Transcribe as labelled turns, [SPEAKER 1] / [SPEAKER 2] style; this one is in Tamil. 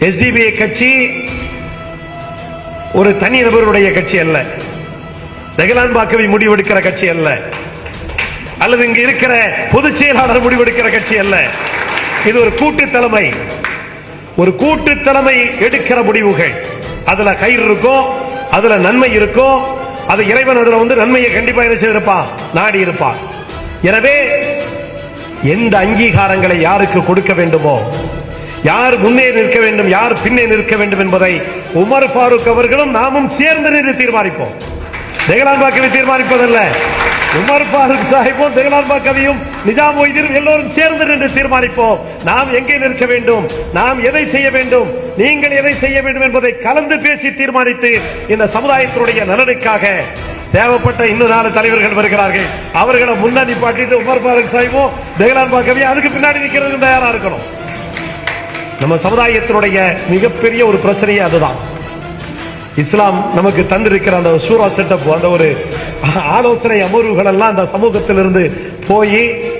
[SPEAKER 1] எஸ்டிபிஐ கட்சி ஒரு தனி நபருடைய கட்சி அல்ல. தெகலான் பாக்கவி முடிவெடுக்கிற கட்சி அல்ல. அல்லது இங்கு இருக்கிற பொதுச் செயலாளர் முடிவெடுக்கிற கட்சி அல்ல. இது ஒரு கூட்டு தலைமை. ஒரு கூட்டு தலைமை எடுக்கிற முடிவுகள். அதுல கயிறு இருக்கும் அதுல நன்மை இருக்கும் அது இறைவன் அதுல வந்து நன்மையை கண்டிப்பா என்ன செய்திருப்பான் நாடி இருப்பான் எனவே எந்த அங்கீகாரங்களை யாருக்கு கொடுக்க வேண்டுமோ யார் முன்னே நிற்க வேண்டும் யார் பின்னே நிற்க வேண்டும் என்பதை உமர் ஃபாரூக் அவர்களும் நாமும் சேர்ந்து நின்று தீர்மானிப்போம். தெகலான் பாக்கவி தீர்மானிப்பதல்ல. உமர் ஃபாரூக் சாஹிப்பும் தெகலான் பாக்கவியும் நிஜாம் ஒய்தீர் எல்லோரும் சேர்ந்து நின்று தீர்மானிப்போம். நாம் எங்கே நிற்க வேண்டும் நாம் எதை செய்ய வேண்டும் நீங்கள் எதை செய்ய வேண்டும் என்பதை கலந்து பேசி தீர்மானித்து இந்த சமுதாயத்தினுடைய நலனுக்காக தேவைப்பட்ட இன்னும் நாலு தலைவர்கள் வருகிறார்கள். அவர்களை முன்னாடி பாட்டிட்டு உமர் பாரக் சாஹிப்பும் தெகலான் பாக்கவியும் அதுக்கு பின்னாடி நிற்கிறதுக்கு தயாரா இருக்கணும். நம்ம சமுதாயத்தினுடைய மிகப்பெரிய ஒரு பிரச்சனையே அதுதான். இஸ்லாம் நமக்கு தந்திருக்கிற அந்த சூரா செட்டப் அந்த ஒரு ஆலோசனை அமர்வுகள் எல்லாம் அந்த சமூகத்திலிருந்து போய்